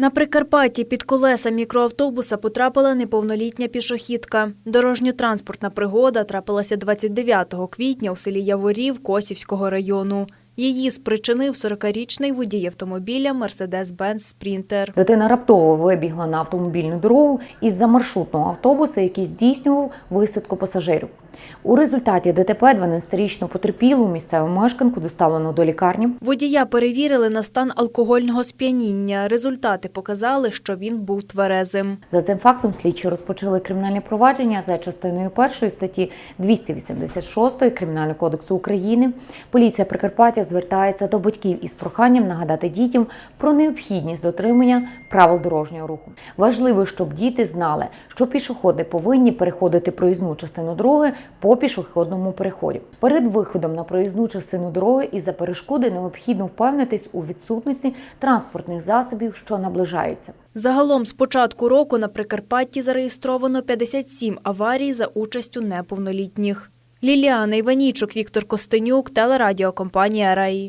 На Прикарпатті під колеса мікроавтобуса потрапила неповнолітня пішохідка. Дорожньо-транспортна пригода трапилася 29 квітня у селі Яворів Косівського району. Її спричинив 40-річний водій автомобіля Mercedes-Benz Sprinter. Дитина раптово вибігла на автомобільну дорогу із-за маршрутного автобуса, який здійснював висадку пасажирів. У результаті ДТП 12-річну потерпілу місцеву мешканку доставлено до лікарні. Водія перевірили на стан алкогольного сп'яніння. Результати показали, що він був тверезим. За цим фактом слідчі розпочали кримінальне провадження за частиною першої статті 286 Кримінального кодексу України. Поліція Прикарпаття звертається до батьків із проханням нагадати дітям про необхідність дотримання правил дорожнього руху. Важливо, щоб діти знали, що пішоходи повинні переходити проїзну частину дороги по пішохідному переході. Перед виходом на проїзну частину дороги із-за перешкоди необхідно впевнитись у відсутності транспортних засобів, що наближаються. Загалом з початку року на Прикарпатті зареєстровано 57 аварій за участю неповнолітніх. Ліліана Іванічук, Віктор Костенюк, телерадіокомпанія Раї.